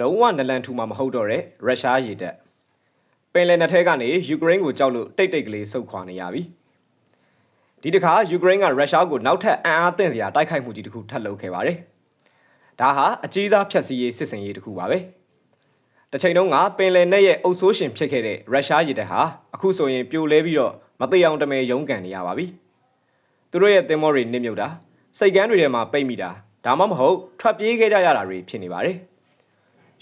လုံးဝနလန်ထူမှာမဟုတ်တော့တဲ့ရုရှားရေတပ်ပင်လယ်နက်ထဲကနေယူကရိန်းကိုကြောက်လို့တိတ်တိတ်ကလေးဆုတ်ခွာနေရပြီဒီတစ်ခါယူကရိန်းကရုရှားကိုနောက်ထပ်အံ့အားသင့်စရာတိုက်ခိုက်မှုကြီးတစ်ခုထပ်လုပ်ခဲ့ပါတယ်ဒါဟာအကြီးသားဖြတ်စည်းရေးစစ်စင်ရေးတစ်ခုပါပဲတစ်ချိန်လုံးကပင်လယ်နက်ရဲ့အုပ်ဆိုးရှင်ဖြစ်ခဲ့တဲ့ရုရှားရေတပ်ဟာအခုဆိုရင်ပြိုလဲပြီးတော့မသိအောင်တမဲရုန်းကန်နေရပါပြီသူတို့ရဲ့သင်္ဘောတွေနစ်မြုပ်တာစိတ်ကမ်းတွေထဲမှာပိတ်မိတာဒါမှမဟုတ်ထွက်ပြေးခဲ့ကြရတာတွေဖြစ်နေပါတယ်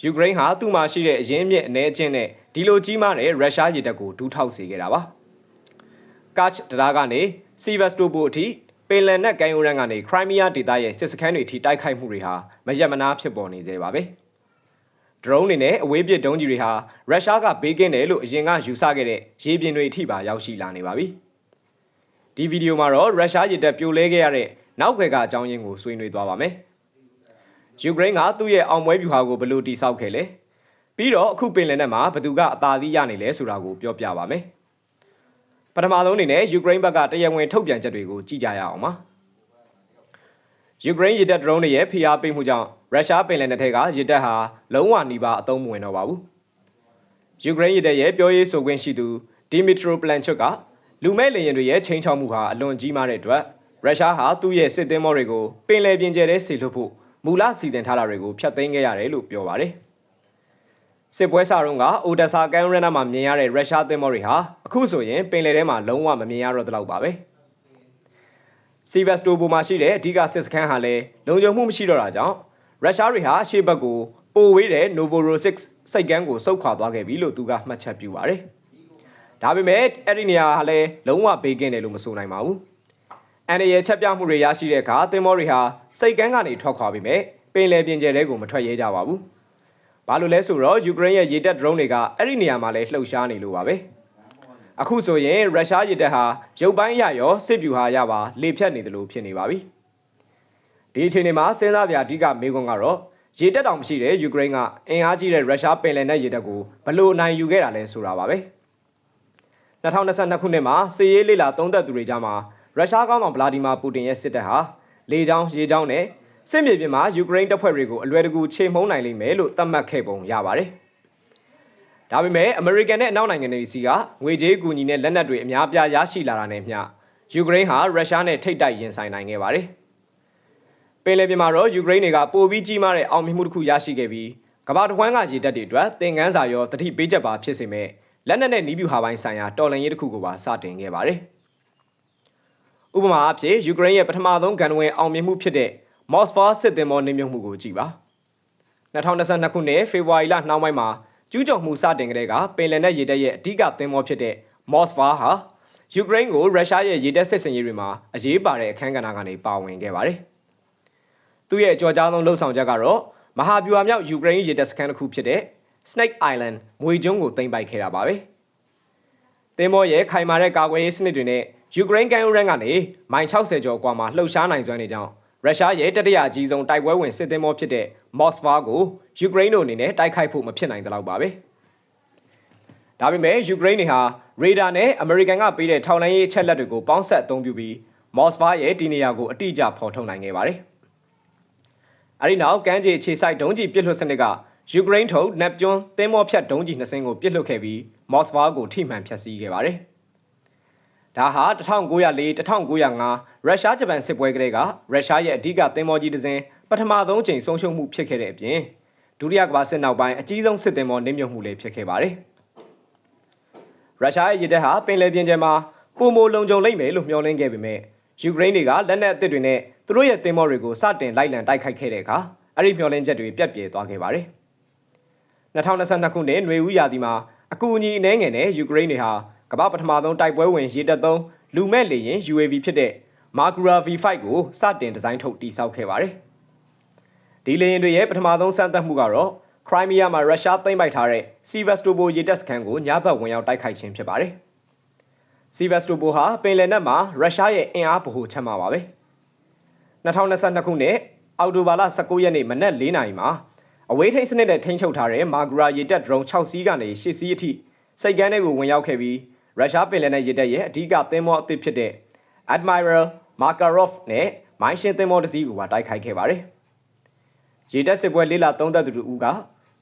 ယူကရိန်းဟာသူ့မှာရှိတဲ့အရင်းမြစ်အနေအချင်းနဲ့ဒီလိုကြီးမားတဲ့ရုရှားရေတပ်ကိုဒူးထောက်စေခဲ့တာပါကတ်တရာကနေစီဗက်စတိုပိုအထိပင်လယ်နက်ကမ်းရိုးတန်းကနေခရိုင်းမီးယားဒေသရဲ့စစ်စခန်းတွေထိတိုက်ခိုက်မှုတွေဟာမရက်မနာဖြစ်ပေါ်နေသေးပါပဲဒရုန်းတွေနဲ့အဝေးပစ်ဒုံးကြီးတွေဟာရုရှားကဘေးကင်းတယ်လို့အရင်ကယူဆခဲ့တဲ့ရေပြင်တွေအထိပါရောက်ရှိလာနေပါပြီဒီဗီဒီယိုမှာတော့ရုရှားရေတပ်ပြိုလဲခဲ့ရတဲ့နောက်ွယ်ကအကြောင်းရင်းကိုဆွေးနွေးသွားပါမယ် ယူကရိန်းကသူ့ရဲ့အောင်ပွဲဗျူဟာကိုဘယ်လိုတိစောက်ခဲ့လဲပြီးတော့အခုပင်လယ်နက်မှာဘသူကအသာသီးရနေလဲဆိုတာကိုပြောပြပါမယ်ပထမဆုံးအနေနဲ့ယူကရိန်းဘက်ကတရားဝင်ထုတ်ပြန်ချက်တွေကိုကြည့်ကြရအောင်ပါယူကရိန်းရေတပ်ဒရုန်းတွေရဲ့ဖိအားပေးမှုကြောင့်ရုရှားပင်လယ်နက်ထဲကရေတပ်ဟာလုံးဝနီးပါအသုံးမဝင်တော့ပါဘူးယူကရိန်းရေတပ်ရဲ့ပြောရေးဆိုခွင့်ရှိသူဒီမီထရိုပလန်ချွတ်ကလူမဲ့လေယာဉ်တွေရဲ့ချိန်ချောက်မှုဟာအလွန်ကြီးမားတဲ့အတွက်ရုရှားဟာသူ့ရဲ့စစ်သင်္ဘောတွေကိုပင်လယ်ပြင်ကျဲထဲဆေလွတ်ဖို့ မူလစီစဉ်ထားတာတွေကိုဖျက်သိမ်းခဲ့ရတယ်လို့ပြောပါတယ်။စစ်ပွဲစတုန်းကအိုဒက်ဆာကန်ရနာမှာမြင်ရတဲ့ရုရှားသင်္ဘောတွေဟာအခုဆိုရင်ပင်လယ်ထဲမှာလုံးဝမမြင်ရတော့တဲ့လောက်ပါပဲ။စီဗက်စတိုဘိုမှာရှိတဲ့အဓိကစစ်စခန်းဟာလည်းလုံခြုံမှုမရှိတော့တာကြောင့်ရုရှားတွေဟာရှေ့ဘက်ကိုပိုဝေးတဲ့ Novorossiysk စိတ်ကမ်းကိုစုပ်ခွာသွားခဲ့ပြီလို့သူကမှတ်ချက်ပြုပါတယ်။ဒါပေမဲ့အဲ့ဒီနေရာဟာလည်းလုံးဝဘေးကင်းတယ်လို့မဆိုနိုင်ပါဘူး။ အန်ရရဲ့ချက်ပြမှုတွေရရှိတဲ့အခါသင်္ဘောတွေဟာစိတ်ကန်းကနေထွက်ခွာပြီးမြဲပင်လယ်ပြင်ကျယ်တဲကိုမထွက်ရဲကြပါဘူး။ဘာလို့လဲဆိုတော့ယူကရိန်းရဲ့ရေတပ်ဒရုန်းတွေကအဲ့ဒီနေရာမှာလည်းလှုပ်ရှားနေလို့ပါပဲ။အခုဆိုရင်ရုရှားရေတပ်ဟာရုပ်ပိုင်းရရောစစ်ဗျူဟာရပါလေဖြတ်နေတယ်လို့ဖြစ်နေပါပြီ။ဒီအချိန်မှာစဉ်းစားစရာအဓိကမေးခွန်းကတော့ရေတပ်တောင်မရှိတဲ့ယူကရိန်းကအင်အားကြီးတဲ့ရုရှားပင်လယ်နက်ရေတပ်ကိုဘလို့အနိုင်ယူခဲ့တာလဲဆိုတာပါပဲ။2022ခုနှစ်မှာစစ်ရေးလေလာသုံးသက်သူတွေကြားမှာ ရုရှားကောင်းဆောင်ဗလာဒီမာပူတင်ရဲ့စစ်တပ်ဟာလေကြောင်းရေကြောင်းနဲ့စစ်မြေပြင်မှာယူကရိန်းတပ်ဖွဲ့တွေကိုအလွယ်တကူချေမှုန်းနိုင်လိမ့်မယ်လို့သတ်မှတ်ခဲ့ပုံရပါတယ်။ဒါပေမဲ့အမေရိကန်နဲ့အနောက်နိုင်ငံတွေစီကငွေကြေးကူညီနဲ့လက်နက်တွေအများပြားရရှိလာတာနဲ့မျှယူကရိန်းဟာရုရှားနဲ့ထိတ်တိုက်ရင်ဆိုင်နိုင်ခဲ့ပါတယ်။ပင်လယ်ပြင်မှာတော့ယူကရိန်းတွေကပိုပြီးကြီးမားတဲ့အောင်မြင်မှုတစ်ခုရရှိခဲ့ပြီးကမ္ဘာတစ်ဝန်းကရေတပ်တွေအတွက်သင်ခန်းစာရောတတိပေးချက်ပါဖြစ်စေမဲ့လက်နက်နဲ့နီးဗျူဟာပိုင်းဆိုင်ရာတော်လှန်ရေးတစ်ခုကိုပါစတင်ခဲ့ပါတယ်။ ဥပမာအဖြစ်ယူကရိန်းရဲ့ပထမဆုံးဂန်ဝင်အောင်မြင်မှုဖြစ်တဲ့မော့စဖာစစ်သင်္ဘောနင်းမြုပ်မှုကိုကြည့်ပါ2022ခုနှစ်ဖေဖော်ဝါရီလနှောင်းပိုင်းမှာကျူးကျော်မှုစတင်ကလေးကပင်လယ်နက်ရေတပ်ရဲ့အဓိကသင်္ဘောဖြစ်တဲ့မော့စဖာဟာယူကရိန်းကိုရုရှားရဲ့ရေတပ်စစ်စင်ရေးတွေမှာအရေးပါတဲ့အခန်းကဏ္ဍကနေပါဝင်ခဲ့ပါတယ်သူ့ရဲ့ကြော်ကြားဆုံးလှုပ်ဆောင်ချက်ကတော့မဟာဗျူဟာမြောက်ယူကရိန်းရေတပ်စခန်းတစ်ခုဖြစ်တဲ့ Snake Island မွေကျွန်းကိုသိမ်းပိုက်ခဲ့တာပါပဲ။သင်္ဘောရဲ့ခိုင်မာတဲ့ကာကွယ်ရေးစနစ်တွေနဲ့ ယူကရိန်းကန်ယူရန်ကနေမိုင်60ကျော်ကွာမှာလှုပ်ရှားနိုင်စွမ်းနေကြောင်းရုရှားရဲ့တတိယအကြီးဆုံးတိုက်ပွဲဝင်စစ်သင်္ဘောဖြစ်တဲ့မော့စဗာကိုယူကရိန်းတို့အနေနဲ့တိုက်ခိုက်ဖို့မဖြစ်နိုင်သလောက်ပါပဲ။ဒါပေမဲ့ယူကရိန်းတွေဟာရေဒါနဲ့အမေရိကန်ကပေးတဲ့ထောက်လှမ်းရေးအချက်လက်တွေကိုပေါင်းဆက်အသုံးပြုပြီးမော့စဗာရဲ့ဒီနေရာကိုအတိအကျဖော်ထုတ်နိုင်ခဲ့ပါတယ်။အဲဒီနောက်ကမ်းခြေခြေဆိုင်ဒုံးကျည်ပစ်လွှတ်စနစ်ကယူကရိန်းထုတ်နက်ကျွန်းသင်္ဘောဖြတ်ဒုံးကျည်နှစ်စင်းကိုပစ်လွှတ်ခဲ့ပြီးမော့စဗာကိုထိမှန်ဖျက်ဆီးခဲ့ပါတယ်။ ဒါဟာ1904 1905ရုရှားဂျပန်စစ်ပွဲကလေးကရုရှားရဲ့အဓိကသင်္ဘောကြီးတစ်စင်းပထမဆုံးချိန်ဆုံးရှုံးမှုဖြစ်ခဲ့တဲ့အပြင်ဒုတိယကမ္ဘာစစ်နောက်ပိုင်းအကြီးဆုံးစစ်သင်္ဘောနစ်မြုပ်မှုလည်းဖြစ်ခဲ့ပါတယ်။ရုရှားရဲ့ရည်တပ်ဟာပင်လယ်ပြင်ကျမှာပုံမလုံခြုံလိမ့်မယ်လို့မျှော်လင့်ခဲ့ပေမဲ့ယူကရိန်းတွေကလက်နက်အသစ်တွေနဲ့သူတို့ရဲ့သင်္ဘောတွေကိုစတင်လိုက်လံတိုက်ခိုက်ခဲ့တဲ့အခါအဲ့ဒီမျှော်လင့်ချက်တွေပြတ်ပြဲသွားခဲ့ပါတယ်။2022ခုနှစ်ຫນွေဦးရာသီမှာအကူအညီအနှဲငယ်နဲ့ယူကရိန်းတွေဟာ ကမ္ဘာပထမဆုံးတိုက်ပွဲဝင်ရေတပ်သုံးလူမဲ့လေယာဉ် UAV ဖြစ်တဲ့ Magura V5 ကိုစတင်ဒီဇိုင်းထုတ်တည်ဆောက်ခဲ့ပါတယ်။ဒီလေယာဉ်တွေရဲ့ပထမဆုံးစမ်းသပ်မှုကတော့ခရိုင်းမီးယားမှာရုရှားသိမ်းပိုက်ထားတဲ့ Sevastopol ရေတပ်စခန်းကိုညဘက်ဝင်ရောက်တိုက်ခိုက်ခြင်းဖြစ်ပါတယ်။ Sevastopol ဟာပင်လယ်နက်မှာရုရှားရဲ့အင်အားဗဟိုချက်မှာပါပဲ။2022ခုနှစ်အောက်တိုဘာလ19ရက်နေ့မနက်4နာရီမှာအဝေးထိန်းစနစ်နဲ့ထိန်းချုပ်ထားတဲ့ Magura ရေတပ်ဒရုန်း6စီးကနေ10စီးအထိစိတ်ကမ်းတွေကိုဝင်ရောက်ခဲ့ပြီး ရုရှားပင်လယ်နက်ရေတပ်ရဲ့အဓိကသင်္ဘောအသစ်ဖြစ်တဲ့ Admiral Makarov နဲ့မိုင်းရှင်းသင်္ဘောတစ်စီးကိုပါတိုက်ခိုက်ခဲ့ပါတယ်။ရေတပ်စစ်ပွဲလေးလာသုံးသက်သူတို့က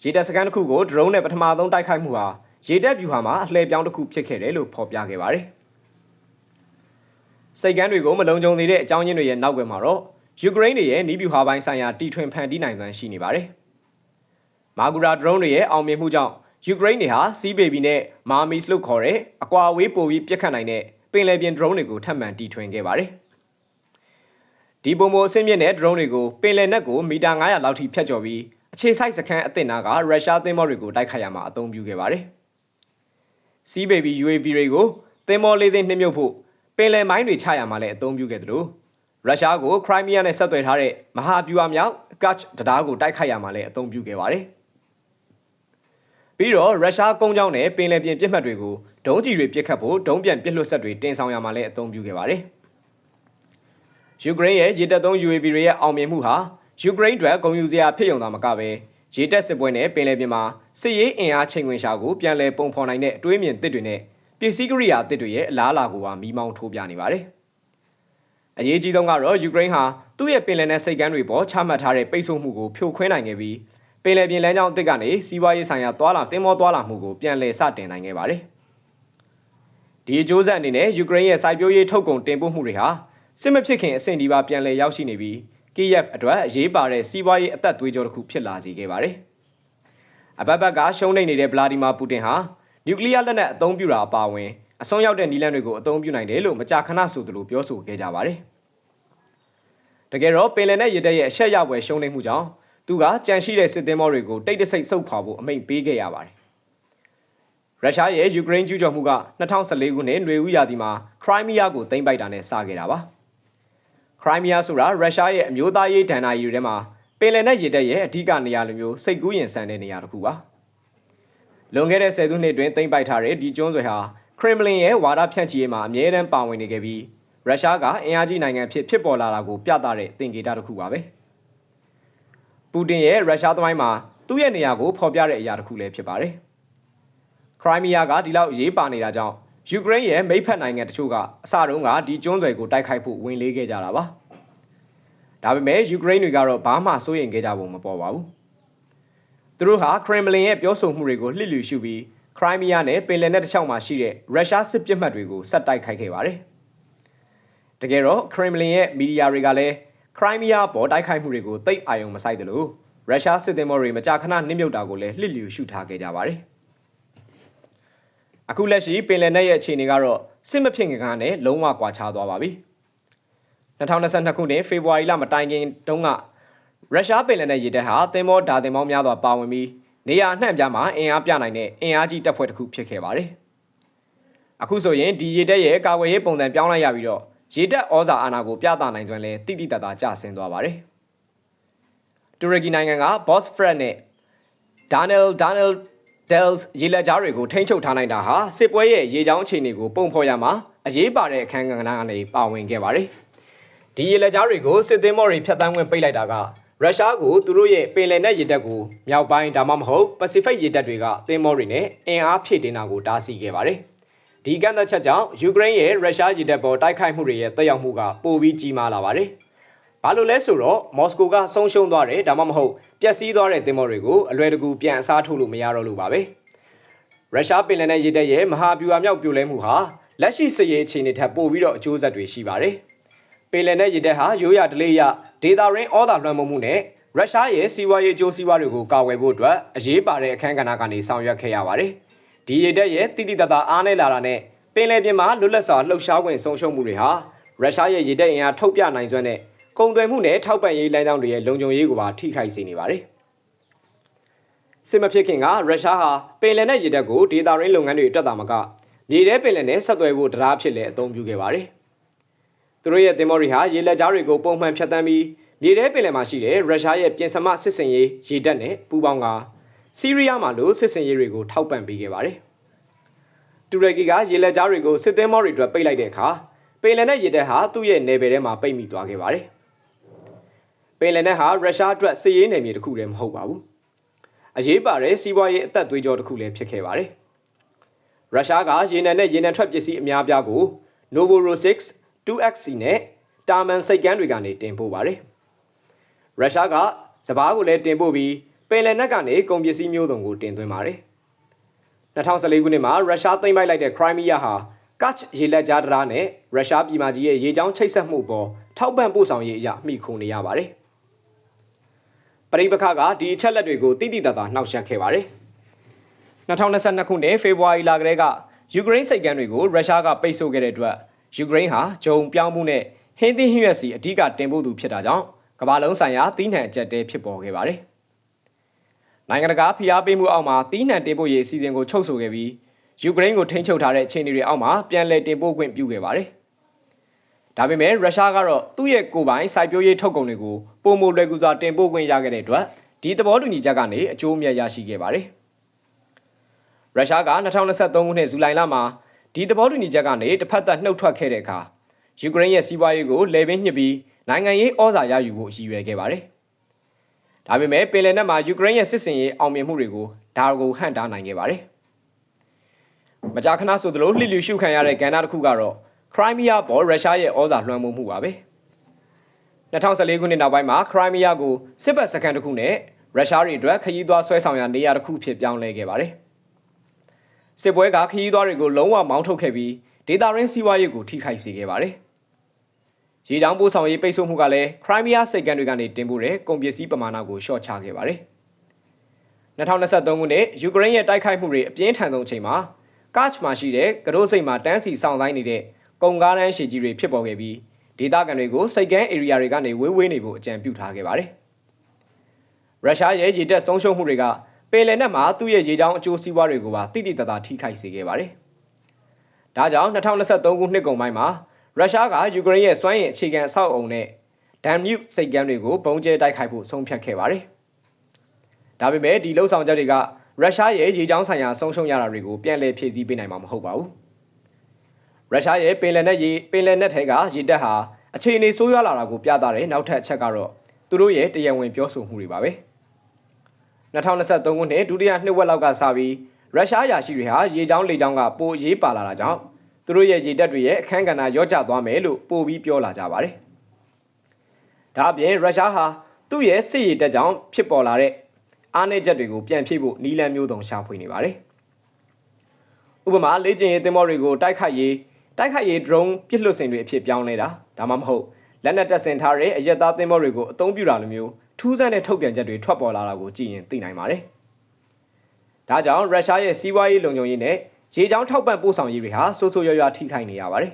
ရေတပ်စခန်းတစ်ခုကိုဒရုန်းနဲ့ပထမဆုံးတိုက်ခိုက်မှုဟာရေတပ်ဗျူဟာမှာအလှည့်ပြောင်းတစ်ခုဖြစ်ခဲ့တယ်လို့ဖော်ပြခဲ့ပါတယ်။စိတ်ကမ်းတွေကိုမလုံခြုံသေးတဲ့အကြောင်းရင်းတွေရဲ့နောက်ွယ်မှာတော့ယူကရိန်းတွေရဲ့နီးဗျူဟာပိုင်းဆိုင်ရာတီထွင်ဖန်တီးနိုင်စွမ်းရှိနေပါတယ်။မာဂူရာဒရုန်းတွေရဲ့အောင်မြင်မှုကြောင့် ယူကရိန်းတွေဟာစီးဘေဘီနဲ့မာမီစ်လို့ခေါ်တဲ့အကွာအဝေးပိုပြီးပြစ်ခတ်နိုင်တဲ့ပင်လယ်ပြင်ဒရုန်းတွေကိုထပ်မံတီထွင်ခဲ့ပါတယ်။ဒီပုံမအဆင့်မြင့်တဲ့ drone တွေကိုပင်လယ်နက်ကိုမီတာ900လောက်ထိဖြတ်ကျော်ပြီးအခြေစိုက်စခန်းအသစ်နာကရုရှားသင်္ဘောတွေကိုတိုက်ခိုက်ရမှာအသုံးပြုခဲ့ပါတယ်။ Sea Baby UAV တွေကိုသင်္ဘောလေးသိန်းနှိမ့်မြုပ်ဖို့ပင်လယ်မိုင်းတွေချရမှာလည်းအသုံးပြုခဲ့သလိုရုရှားကိုခရိုင်းမီးယားနဲ့ဆက်သွယ်ထားတဲ့မဟာဗျူဟာမြောက်ကတ်တရားကိုတိုက်ခိုက်ရမှာလည်းအသုံးပြုခဲ့ပါတယ်။ ပြီးတော့ရုရှားကုန်းကြောင်းနဲ့ပင်လယ်ပြင်ပြစ်မှတ်တွေကိုဒုံးကျည်တွေပစ်ခတ်ဖို့ဒုံးပြန်ပစ်လွှတ်ဆက်တွေတင်ဆောင်ရမှာလည်းအသုံးပြုခဲ့ပါတယ်။ယူကရိန်းရဲ့ရေတပ်သုံး UAV တွေရဲ့အောင်မြင်မှုဟာယူကရိန်းအတွက်ဂုဏ်ယူစရာဖြစ်ရုံသာမကပဲရေတပ်စစ်ပွဲနဲ့ပင်လယ်ပြင်မှာစစ်ရေးအင်အားချိန်ခွင်ရှာကိုပြန်လည်ပုံဖော်နိုင်တဲ့အတွေးမြင်သစ်တွေနဲ့ပစ္စည်းကိရိယာအသစ်တွေရဲ့အလားအလာကိုပါမီးမောင်းထိုးပြနေပါတယ်။အရေးကြီးဆုံးကတော့ယူကရိန်းဟာသူ့ရဲ့ပင်လယ်နယ်စိတ်ကမ်းတွေပေါ်ချမှတ်ထားတဲ့ပိတ်ဆို့မှုကိုဖြိုခွင်းနိုင်ခဲ့ပြီး ပင်လယ်ပြင်လမ်းကြောင်းအသစ်ကနေစီးပွားရေးဆိုင်ရာသွာလာတင်မောသွာလာမှုကိုပြန်လည်စတင်နိုင်ခဲ့ပါတယ်။ဒီအကျိုးဆက်အနေနဲ့ယူကရိန်းရဲ့စိုက်ပျိုးရေးထုတ်ကုန်တင်ပို့မှုတွေဟာစစ်မဖြစ်ခင်အဆင့်ဒီပါပြန်လည်ရောက်ရှိနေပြီး KF အတွက်အရေးပါတဲ့စီးပွားရေးအသက်သွေးကြောတစ်ခုဖြစ်လာစေခဲ့ပါတယ်။အဘက်ဘက်ကရှုံးနိမ့်နေတဲ့ဗလာဒီမာပူတင်ဟာနျူကလ িয়ার လက်နက်အသုံးပြုတာအပါအဝင်အဆုံးရောက်တဲ့နည်းလမ်းတွေကိုအသုံးပြုနိုင်တယ်လို့မကြာခဏဆိုသလိုပြောဆိုခဲ့ကြပါတယ်။တကယ်တော့ပင်လယ်နဲ့ရတဲ့ရဲ့အဆက်ရပွဲရှုံးနိမ့်မှုကြောင့် သူကကြံရှိတဲ့စစ်သည်မောတွေကိုတိတ်တဆိတ်ဆုတ်ခွာဖို့အမိန့်ပေးခဲ့ရပါတယ်။ရုရှားရဲ့ယူကရိန်းကျူးကျော်မှုက2014ခုနှစ်ຫນွေဦးရာသီမှာခရိုင်းမီးယားကိုသိမ်းပိုက်တာနဲ့စခဲ့တာပါ။ခရိုင်းမီးယားဆိုတာရုရှားရဲ့အမျိုးသားရေးဒဏ္ဍာရီတွေထဲမှာပင်လယ်နဲ့ရေတပ်ရဲ့အဓိကနေရာလိုမျိုးစိတ်ကူးရင်ဆန်တဲ့နေရာတစ်ခုပါလွန်ခဲ့တဲ့ဆယ်စုနှစ်တွင်သိမ်းပိုက်ထားတဲ့ဒီကျွန်းဆွယ်ဟာခရမ်မလင်ရဲ့ဝါဒဖြန့်ချီရေးမှာအမြဲတမ်းပါဝင်နေခဲ့ပြီးရုရှားကအင်အားကြီးနိုင်ငံဖြစ်ဖြစ်ပေါ်လာတာကိုပြသတဲ့သင်္ကေတတစ်ခုပါပဲ ပူတင်ရဲ့ရုရှားသမိုင်းမှာသူ့ရဲ့နေရာကိုဖော်ပြတဲ့အရာတစ်ခုလည်းဖြစ်ပါတယ်ခရိုင်းမီးယားကဒီလောက်အရေးပါနေတာကြောင့်ယူကရိန်းရဲ့မိဖက်နိုင်ငံတချို့ကအစတုန်းကဒီကျွန်းဆွယ်ကိုတိုက်ခိုက်ဖို့ဝင်လေးခဲ့ကြတာပါဒါပေမဲ့ယူကရိန်းတွေကတော့ဘာမှစိုးရိမ်ခဲ့ကြပုံမပေါ်ပါဘူးသူတို့ဟာခရမ်မလင်ရဲ့ပြောဆိုမှုတွေကိုလှစ်လျူရှုပြီးခရိုင်းမီးယားနဲ့ပင်လယ်နက်တစ်လျှောက်မှာရှိတဲ့ရုရှားစစ်ပစ်မှတ်တွေကိုဆက်တိုက်ခိုက်ခဲ့ပါတယ်တကယ်တော့ခရမ်မလင်ရဲ့မီဒီယာတွေကလည်း ခရိုင်းမီးယားပေါ်တိုက်ခိုက်မှုတွေကိုသိပ်အာရုံမစိုက်တယ်လို့ရုရှားစစ်သင်္ဘောတွေမကြာခဏနှိမ့်မြုပ်တာကိုလည်းလှစ်လျူရှုထားခဲ့ကြပါတယ်အခုလက်ရှိပင်လယ်နက်ရဲ့အခြေအနေကတော့စစ်မဖြစ်ငကန်းနဲ့လုံးဝကွာခြားသွားပါပြီ2022ခုနှစ်ဖေဖော်ဝါရီလမတိုင်ခင်တုန်းကရုရှားပင်လယ်နက်ရေတပ်ဟာသင်္ဘောဓာသင်္ဘောများစွာပါဝင်ပြီးနေရာအနှံ့ပြားမှာအင်အားပြနိုင်တဲ့အင်အားကြီးတပ်ဖွဲ့တစ်ခုဖြစ်ခဲ့ပါတယ်အခုဆိုရင်ဒီရေတပ်ရဲ့ကာကွယ်ရေးပုံစံပြောင်းလိုက်ရပြီးတော့ ရေတပ်ဩဇာအာဏာကိုပြသနိုင်စွမ်းလဲတိတိတတ်တာကျဆင်းသွားပါတယ်တူရကီနိုင်ငံက Bosphorus နဲ့ Daniel Daniel Dells ရေလက်ကြားတွေကိုထိန်းချုပ်ထားနိုင်တာဟာစစ်ပွဲရဲ့ရေချောင်းအခြေအနေကိုပုံဖော်ရမှာအရေးပါတဲ့အခန်းကဏ္ဍကနေပါဝင်ခဲ့ပါတယ်။ဒီရေလက်ကြားတွေကိုစစ်သင်းမော်တွေဖျက်ဆီးဝင်ပိတ်လိုက်တာကရုရှားကိုသူတို့ရဲ့ပင်လယ်နက်ရေတပ်ကိုမြောက်ပိုင်းဒါမှမဟုတ်ပစိဖိတ်ရေတပ်တွေကသင်းမော်တွေနဲ့အင်အားဖြည့်တင်တာကိုတားဆီးခဲ့ပါတယ်။ ဒီကန့်သက်ချက်ကြောင့်ယူကရိန်းရဲ့ရုရှားရေတပ်ပေါ်တိုက်ခိုက်မှုတွေရဲ့တက်ရောက်မှုကပိုပြီးကြီးမားလာပါတယ်။ဘာလို့လဲဆိုတော့မော်စကိုကဆုံးရှုံးသွားတယ်ဒါမှမဟုတ်ပျက်စီးသွားတဲ့သင်္ဘောတွေကိုအလွယ်တကူပြန်အစားထိုးလို့မရတော့လို့ပါပဲရုရှားပင်လယ်နယ်ရေတပ်ရဲ့မဟာဗျူဟာမြောက်ပြိုလဲမှုဟာလက်ရှိစစ်ရေးအခြေအနေထက်ပိုပြီးတော့အကျိုးဆက်တွေရှိပါတယ်ပင်လယ်နယ်ရေတပ်ဟာရိုးရာဒလေးရဒေတာရင်းဩဒါလွှမ်းမိုးမှုနဲ့ရုရှားရဲ့စီးပွားရေးအကျိုးစီးပွားတွေကိုကာကွယ်ဖို့အတွက်အရေးပါတဲ့အခန်းကဏ္ဍကနေဆောင်ရွက်ခဲ့ရပါတယ် ဒီရေတပ်ရဲ့တိတိတတ်တာအားနည်းလာတာနဲ့ပင်လယ်ပြင်မှာလွတ်လပ်စွာလှုပ်ရှားခွင့်ဆုံးရှုံးမှုတွေဟာရုရှားရဲ့ရေတပ်အင်အားထုတ်ပြနိုင်စွမ်းတဲ့ကုန်သွယ်မှုနဲ့ထောက်ပံ့ရေးလမ်းကြောင်းတွေရဲ့လုံခြုံရေးကိုပါထိခိုက်စေနေပါတယ်။စစ်မဖြစ်ခင်ကရုရှားဟာပင်လယ်နဲ့ရေတပ်ကိုဒေတာရင်းလုပ်ငန်းတွေတက်တာမကမြေထဲပင်လယ်နဲ့ဆက်သွယ်ဖို့တရားဖြစ်လဲအသုံးပြုခဲ့ပါတယ်။သူတို့ရဲ့သင်္ဘောတွေဟာရေလက်ကြားတွေကိုပုံမှန်ဖြတ်တန်းပြီးမြေထဲပင်လယ်မှာရှိတဲ့ရုရှားရဲ့ပြင်စမစစ်စင်ရေးရေတပ်နဲ့ပူးပေါင်းက ဆီးရီးယားမှာလို့စစ်စင်ရေးတွေကိုထောက်ပံ့ပေးခဲ့ပါတယ်။တူရကီကရေလက်ကြားတွေကိုစစ်သင်္ဘောတွေအတွက်ပိတ်လိုက်တဲ့အခါပင်လယ်နဲ့ရေတပ်ဟာသူ့ရဲ့နယ်ပယ်ထဲမှာပိတ်မိသွားခဲ့ပါတယ်။ပင်လယ်နက်ဟာရုရှားအတွက်စစ်ရေးနယ်မြေတစ်ခုတည်းမဟုတ်ပါဘူး။အရေးပါတဲ့စီးပွားရေးအသက်သွေးကြောတစ်ခုလည်းဖြစ်ခဲ့ပါတယ်။ရုရှားကရေနံနဲ့ရေနံထွက်ပစ္စည်းအများပြားကို Novorossiysk 2XC နဲ့တာမန်စိတ်ကမ်းတွေကနေတင်ပို့ပါတယ်။ရုရှားကစပားကိုလည်းတင်ပို့ပြီး ပပင်လယ်နက်ကနေကုန်ပစ္စည်းမျိုးစုံကိုတင်သွင်းပါတယ်2014ခုနှစ်မှာရုရှားသိမ်းပိုက်လိုက်တဲ့ခရိုင်းမီးယားဟာကတ်ရေလက်ကြားတရားနဲ့ရုရှားပြည်မကြီးရဲ့ရေကြောင်းချိတ်ဆက်မှုပေါ်ထောက်ပံ့ပို့ဆောင်ရေးအရာမှီခိုနေရပါတယ်ပရိပခကဒီအချက်လက်တွေကိုတိတိတတ်တာနှောက်ယှက်ခဲ့ပါတယ်2022ခုနှစ်ဖေဖော်ဝါရီလကတည်းကယူကရိန်းစိတ်ကမ်းတွေကိုရုရှားကပိတ်ဆို့ခဲ့တဲ့အတွက်ယူကရိန်းဟာဂျုံပြောင်းမှုနဲ့ဟင်းသီးဟင်းရွက်စီအဓိကတင်ပို့သူဖြစ်တာကြောင့်ကမ္ဘာလုံးဆိုင်ရာတီးနှံအကျက်တဲဖြစ်ပေါ်ခဲ့ပါတယ်။ နိုင်ငံတကာဖိအားပေးမှုအောက်မှာတီးနှံတင်ပို့ရေးအစီအစဉ်ကိုချုပ်ဆိုခဲ့ပြီးယူကရိန်းကိုထိန်းချုပ်ထားတဲ့အခြေအနေတွေအောက်မှာပြန်လည်တင်ပို့ခွင့်ပြုခဲ့ပါတယ်။ဒါပေမဲ့ရုရှားကတော့သူ့ရဲ့ကိုယ်ပိုင်စိုက်ပျိုးရေးထုတ်ကုန်တွေကိုပုံမလွယ်ကူစွာတင်ပို့ခွင့်ရခဲ့တဲ့အတွက်ဒီသဘောတူညီချက်ကနေအကျိုးအမြတ်ရရှိခဲ့ပါတယ်။ရုရှားက2023ခုနှစ်ဇူလိုင်လမှာဒီသဘောတူညီချက်ကနေတစ်ဖက်သက်နှုတ်ထွက်ခဲ့တဲ့အခါယူကရိန်းရဲ့စီးပွားရေးကိုလေပင်းညှစ်ပြီးနိုင်ငံရေးဩဇာရယူဖို့ရည်ရွယ်ခဲ့ပါတယ်။ ဒါပေမဲ့ပင်လယ်နက်မှာယူကရိန်းရဲ့စစ်စင်ရေးအောင်မြင်မှုတွေကိုဒါကိုဟန့်တားနိုင်ခဲ့ပါတယ်။မကြာခဏဆိုသလိုလှိလျူရှုခံရတဲ့ကဏ္ဍတစ်ခုကတော့ခရိုင်းမီးယားပေါ်ရုရှားရဲ့ဩဇာလွှမ်းမိုးမှုပါပဲ။2014ခုနှစ်နောက်ပိုင်းမှာခရိုင်းမီးယားကိုစစ်ဘက်စခန်းတစ်ခုနဲ့ရုရှားတွေအတွက်ခရီးသွားဆွဲဆောင်ရာနေရာတစ်ခုဖြစ်ပြောင်းလဲခဲ့ပါတယ်။စစ်ပွဲကခရီးသွားတွေကိုလုံးဝမောင်းထုတ်ခဲ့ပြီးဒေတာရင်းစီးပွားရေးကိုထိခိုက်စေခဲ့ပါတယ်။ ရေချောင်းပို့ဆောင်ရေးပိတ်ဆို့မှုကလည်းခရိုင်းမီးယားစိတ်ကမ်းတွေကနေတင်ပို့တဲ့ကုန်ပစ္စည်းပမာဏကိုလျှော့ချခဲ့ပါတယ်။2023ခုနှစ်ယူကရိန်းရဲ့တိုက်ခိုက်မှုတွေအပြင်းထန်ဆုံးအချိန်မှာကာ့ချ်မှာရှိတဲ့ကရိုးစိတ်မှာတန်းစီဆောင်တိုင်းနေတဲ့ကုန်ကားတန်းရှည်ကြီးတွေဖြစ်ပေါ်ခဲ့ပြီးဒေသခံတွေကိုစိတ်ကမ်း area တွေကနေဝေးဝေးနေဖို့အကြံပြုထားခဲ့ပါတယ်။ရုရှားရဲ့ရေတပ်ဆုံးရှုံးမှုတွေကပင်လယ်နက်မှာသူ့ရဲ့ရေကြောင်းအကျိုးစီးပွားတွေကိုပါတိတိတတ်တာထိခိုက်စေခဲ့ပါတယ်။ဒါကြောင့်2023ခုနှစ်ကုန်ပိုင်းမှာ ရုရှားကယူကရိန်းရဲ့စွမ်းရည်အခြေခံအဆောက်အုံနဲ့ဒန်မြူစိတ်ကမ်းတွေကိုပုံကျဲတိုက်ခိုက်ဖို့ဆုံးဖြတ်ခဲ့ပါတယ်။ဒါပေမဲ့ဒီလှုပ်ဆောင်ချက်တွေကရုရှားရဲ့ရေကြောင်းဆိုင်ရာဆုံးရှုံးရတာတွေကိုပြန်လည်ဖြည့်ဆည်းပေးနိုင်မှာမဟုတ်ပါဘူး။ရုရှားရဲ့ပင်လယ်နက်ရေပင်လယ်နက်ထဲကရေတပ်ဟာအခြေအနေဆိုးရွားလာတာကိုပြသတဲ့နောက်ထပ်အချက်ကတော့သူတို့ရဲ့တရားဝင်ပြောဆိုမှုတွေပါပဲ။2023ခုနှစ်ဒုတိယနှစ်ဝက်လောက်ကစပြီးရုရှားရာရှိတွေဟာရေကြောင်းလေကြောင်းကပိုအရေးပါလာတာကြောင့် သူတို့ရဲ့ရေတပ်တွေရဲ့အခန်းကဏ္ဍရော့ကျသွားမယ်လို့ပို့ပြီးပြောလာကြပါတယ်။ဒါအပြင်ရုရှားဟာသူ့ရဲ့စစ်ရေးတပ်ကြောင့်ဖြစ်ပေါ်လာတဲ့အားနည်းချက်တွေကိုပြန်ဖြည့်ဖို့နီလန်မျိုးစုံရှာဖွေနေပါတယ်။ဥပမာလေ့ကျင့်ရေးသင်္ဘောတွေကိုတိုက်ခိုက်ရေးတိုက်ခိုက်ရေး drone ပစ်လွှတ်စင်တွေအဖြစ်ပြောင်းလဲတာဒါမှမဟုတ်လက်နက်တပ်ဆင်ထားတဲ့အရက်သားသင်္ဘောတွေကိုအသုံးပြုတာလိုမျိုးထူးဆန်းတဲ့ထုတ်ပြန်ချက်တွေထွက်ပေါ်လာတာကိုကြည့်ရင်သိနိုင်ပါတယ်။ဒါကြောင့်ရုရှားရဲ့စီးပွားရေးလုံခြုံရေးနဲ့ ရေကြောင်းထောက်ပံ့ပို့ဆောင်ရေးတွေဟာဆိုးဆိုးရွားရွားထိခိုက်နေရပါတယ်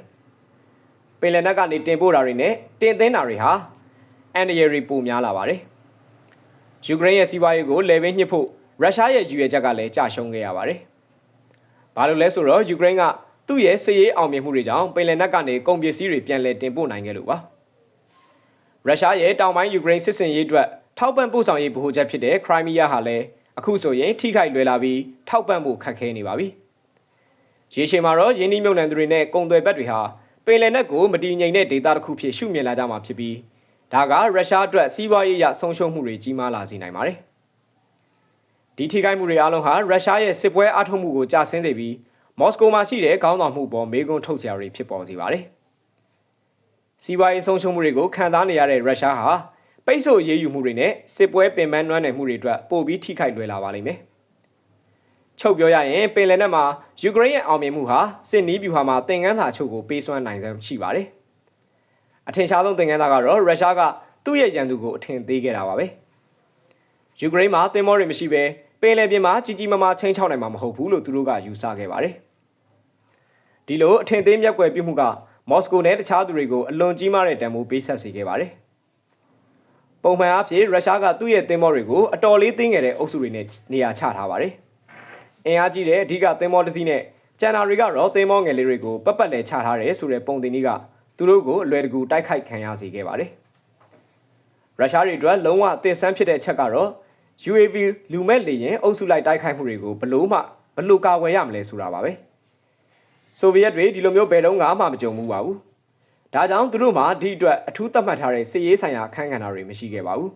။ပင်လယ်နက်ကနေတင်ပို့တာတွေနဲ့တင်သွင်းတာတွေဟာအန်ဒီရီပိုများလာပါတယ်။ယူကရိန်းရဲ့စီးပွားရေးကိုလေဘင်းညှစ်ဖို့ရုရှားရဲ့ရည်ရွယ်ချက်ကလည်းကြာရှုံးခဲ့ရပါတယ်။ဘာလို့လဲဆိုတော့ယူကရိန်းကသူ့ရဲ့စစ်ရေးအောင်မြင်မှုတွေကြောင့်ပင်လယ်နက်ကနေကုန်ပစ္စည်းတွေပြန်လည်တင်ပို့နိုင်ခဲ့လို့ပါ။ရုရှားရဲ့တောင်ပိုင်းယူကရိန်းစစ်စင်ရေးအတွက်ထောက်ပံ့ပို့ဆောင်ရေးဗဟိုချက်ဖြစ်တဲ့ခရိုင်းမီးယားဟာလည်းအခုဆိုရင်ထိခိုက်လွယ်လာပြီးထောက်ပံ့ဖို့ခက်ခဲနေပါပြီ။ ရေရှည်မှာတော့ယင်းနှိမ့်မြုံနှံသူတွေနဲ့ကုန်သွယ်ဘက်တွေဟာပင်လယ်နက်ကိုမတည်ငြိမ်တဲ့ဒေသတစ်ခုဖြစ်ရှုမြင်လာကြမှာဖြစ်ပြီးဒါကရုရှားအတွက်စီးပွားရေးရဆုံးရှုံးမှုတွေကြီးမားလာစေနိုင်ပါတယ်။ဒီထိခိုက်မှုတွေအလုံးဟာရုရှားရဲ့စစ်ပွဲအထောက်မှုကိုကြာဆင်းစေပြီးမော်စကိုမှာရှိတဲ့ခေါင်းဆောင်မှုပေါ်မေကွန်းထုတ်စရာတွေဖြစ်ပေါ်စေပါတယ်။စီးပွားရေးဆုံးရှုံးမှုတွေကိုခံစားနေရတဲ့ရုရှားဟာပိတ်ဆို့ရေးယူမှုတွေနဲ့စစ်ပွဲပင်ပန်းနွမ်းနယ်မှုတွေအတွက်ပိုပြီးထိခိုက်လွယ်လာပါလိမ့်မယ်။ ချုပ်ပြောရရင်ပင်လယ်နက်မှာယူကရိန်းရဲ့အောင်မြင်မှုဟာစစ်နီးဗျူဟာမှာသင်ခန်းစာချုပ်ကိုပေးစွမ်းနိုင်စွမ်းရှိပါတယ်။အထင်ရှားဆုံးသင်ခန်းစာကတော့ရုရှားကသူ့ရဲ့ရန်သူကိုအထင်သေးခဲ့တာပါပဲ။ယူကရိန်းမှာသင်္ဘောတွေမရှိဘဲပင်လယ်ပြင်မှာကြီးကြီးမားမားချင်းချောက်နိုင်မှာမဟုတ်ဘူးလို့သူတို့ကယူဆခဲ့ပါတယ်။ဒီလိုအထင်သေးမြက်ွယ်ပြုမှုကမော်စကိုနဲ့တခြားသူတွေကိုအလွန်ကြီးမားတဲ့တံမိုးပေးဆက်စေခဲ့ပါတယ်။ပုံမှန်အားဖြင့်ရုရှားကသူ့ရဲ့သင်္ဘောတွေကိုအတော်လေးသိငယ်တဲ့အုပ်စုတွေနဲ့နေရာချထားပါတယ်။ အင်အားကြီးတဲ့အဓိကသင်္ဘောတစ်စီးနဲ့ကျန်တာတွေကတော့သင်္ဘောငယ်လေးတွေကိုပတ်ပတ်လဲချထားတယ်ဆိုတဲ့ပုံတင်ကြီးကသူတို့ကိုအလွယ်တကူတိုက်ခိုက်ခံရစေခဲ့ပါတယ်။ရုရှားတွေအတွက်လုံးဝအသစ်ဆန်းဖြစ်တဲ့ချက်ကတော့ UAV လူမဲ့လေရင်အုပ်စုလိုက်တိုက်ခိုက်မှုတွေကိုဘလို့မှဘလို့ကာဝယ်ရမလဲဆိုတာပါပဲ။ဆိုဗီယက်တွေဒီလိုမျိုးဘယ်တော့မှမကြုံဘူးပါဘူး။ဒါကြောင့်သူတို့မှဒီအတွက်အထူးသတ်မှတ်ထားတဲ့စစ်ရေးဆိုင်ရာအခန်းကဏ္ဍတွေမရှိခဲ့ပါဘူး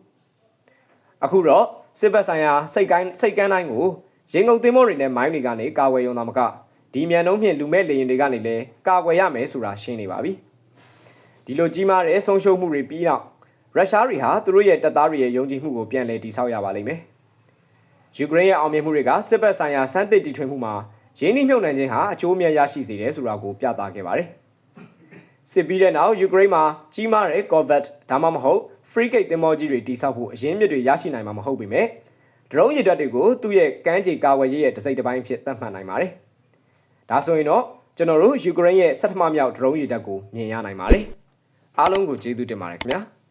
။အခုတော့စစ်ဘက်ဆိုင်ရာစိတ်ကိုင်းစိတ်ကန်းတိုင်းကို ရင်ကုန်သင်းမောတွေနဲ့မိုင်းတွေကနေကာဝယ်ရုံသာမကဒီမြန်နှုံးဖြင့်လူမဲ့လေရင်တွေကနေလည်းကာကွယ်ရမယ်ဆိုတာရှင်းနေပါပြီဒီလိုကြီးမားတဲ့ဆုံးရှုံးမှုတွေပြီးတော့ရုရှားတွေဟာသူတို့ရဲ့တပ်သားတွေရဲ့ယုံကြည်မှုကိုပြန်လည်တည်ဆောက်ရပါလိမ့်မယ်ယူကရိန်းရဲ့အောင်မြင်မှုတွေကစစ်ဘက်ဆိုင်ရာစမ်းသစ်တီထွင်မှုမှာရင်းနှီးမြှုပ်နှံခြင်းဟာအကျိုးအမြတ်ရရှိစေတယ်ဆိုတာကိုပြသခဲ့ပါတယ်။စစ်ပြီးတဲ့နောက်ယူကရိန်းမှာကြီးမားတဲ့ Corvette ဒါမှမဟုတ် frigate သင်္ဘောကြီးတွေတိစောက်ဖို့အရင်းမြစ်တွေရရှိနိုင်မှာမဟုတ်ပေမဲ့ ဒရုန်းရည်တပ်တွေကိုသူ့ရဲ့ကမ်းခြေကာဝယ်ရေးရဲ့တစ်စိတ်တစ်ပိုင်းဖြစ်သတ်မှတ်နိုင်ပါတယ်။ဒါဆိုရင်တော့ကျွန်တော်တို့ယူကရိန်းရဲ့ဆဋ္ဌမမြောက်ဒရုန်းရည်တပ်ကိုမြင်ရနိုင်ပါတယ်။အားလုံးကိုကျေးဇူးတင်ပါတယ်ခင်ဗျာ။